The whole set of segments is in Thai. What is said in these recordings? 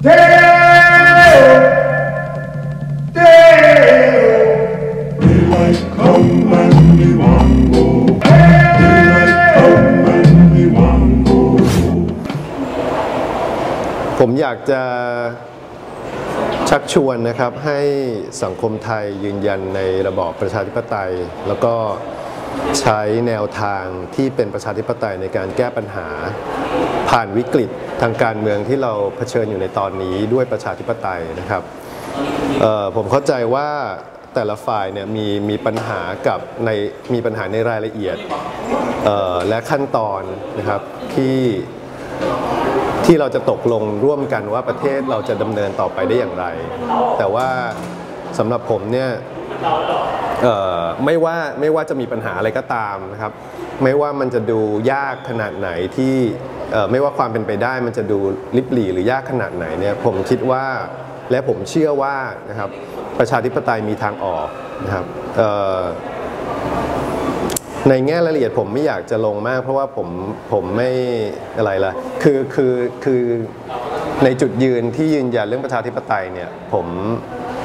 ผมอยากจะชักชวนนะครับให้สังคมไทยยืนยันในระบอบประชาธิปไตย แล้วก็ ใช้แนวทางที่เป็นประชาธิปไตยในการแก้ปัญหา ผ่านวิกฤตทางการเมืองที่เราเผชิญอยู่ในตอนนี้ด้วยประชาธิปไตยนะครับผมเข้าใจว่าแต่ละฝ่ายเนี่ยมีมีปัญหากับในมีปัญหาในรายละเอียดและขั้นตอนนะครับที่ที่เราจะตกลงร่วมกันว่าประเทศเราจะดำเนินต่อไปได้อย่างไร แต่ว่า สำหรับผมเนี่ยไม่ว่าไม่ว่าจะมีปัญหาอะไรก็ตามนะครับ ไม่ว่ามันจะดูยากขนาดไหนที่ไม่ว่าความเป็นไปได้มันจะดูลิบหลีหรือยากขนาดไหนเนี่ยผมคิดว่าและผมเชื่อว่านะครับประชาธิปไตยมีทางออกนะครับในแง่รายละเอียดผมไม่อยากจะลงมาก เพราะว่าผมผมไม่อะไรละคือคือคือในจุดยืนที่ยืนยันเรื่องประชาธิปไตยเนี่ยผม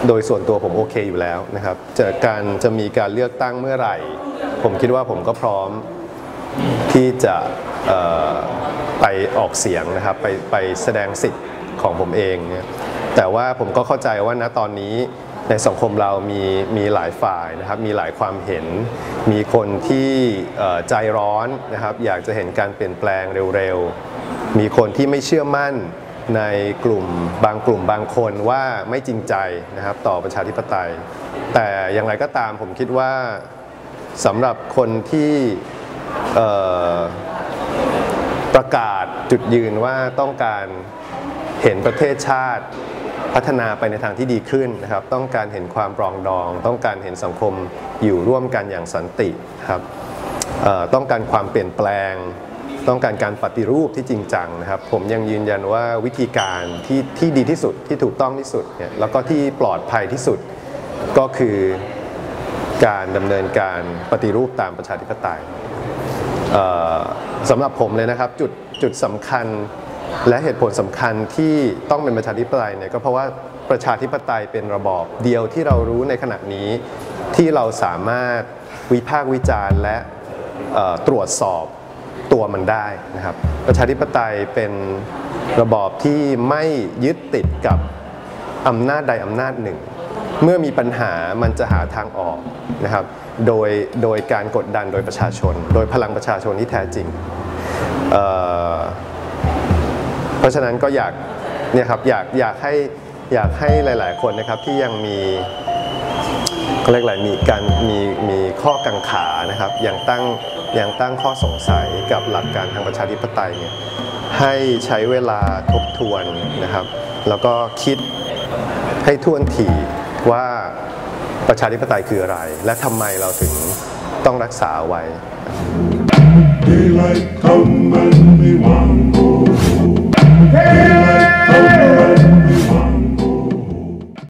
โดยส่วนตัวผมโอเคอยู่แล้วนะครับจะการจะมีการเลือกตั้งเมื่อไหร่ ผมคิดว่าผมก็พร้อมที่จะไปออกเสียงนะครับไปไปแสดงสิทธิ์ของผมเองเนี่ยแต่ว่าผมก็เข้าใจว่าณตอนนี้ในสังคมเรามีมีหลายฝ่ายนะครับ มีหลายความเห็น มีคนที่ใจร้อนนะครับ อยากจะเห็นการเปลี่ยนแปลงเร็วๆ มีคนที่ไม่เชื่อมั่น ในกลุ่มบางกลุ่มบางคนว่าไม่จริงใจนะครับต่อประชาธิปไตย แต่อย่างไรก็ตามผมคิดว่าสำหรับคนที่ประกาศจุดยืนว่าต้องการเห็นประเทศชาติพัฒนาไปในทางที่ดีขึ้นนะครับ ต้องการเห็นความปรองดอง ต้องการเห็นสังคมอยู่ร่วมกันอย่างสันติครับต้องการความเปลี่ยนแปลง ต้องการการปฏิรูปที่จริงจังนะครับ ผมยังยืนยันว่าวิธีการที่ที่ดีที่สุดที่ถูกต้องที่สุดเนี่ยแล้วก็ที่ปลอดภัยที่สุดก็คือการดำเนินการปฏิรูปตามประชาธิปไตยสำหรับผมเลยนะครับจุดจุดสำคัญและเหตุผลสำคัญที่ต้องเป็นประชาธิปไตยเนี่ยก็เพราะว่าประชาธิปไตยเป็นระบอบเดียวที่เรารู้ในขณะนี้ที่เราสามารถวิพากษ์วิจารณ์และตรวจสอบ ตัวมันได้นะครับ ประชาธิปไตยเป็นระบอบที่ไม่ยึดติดกับอำนาจใดอำนาจหนึ่ง เมื่อมีปัญหามันจะหาทางออกนะครับ โดยโดยการกดดันโดยประชาชน โดยพลังประชาชนที่แท้จริงเเพราะฉะนั้นก็อยากเนี่ยครับอยากอยากให้อยากให้หลาย ๆ คนนะครับที่ยังมีเขาเรียกอะไรมีการมีมี ข้อกังขานะครับยังตั้งยังตั้งข้อสงสัยกับหลักการทางประชาธิปไตยเนี่ยให้ใช้เวลาทบทวนนะครับ แล้วก็คิดให้ท่วนทีว่าประชาธิปไตยคืออะไร และทำไมเราถึงต้องรักษาไว้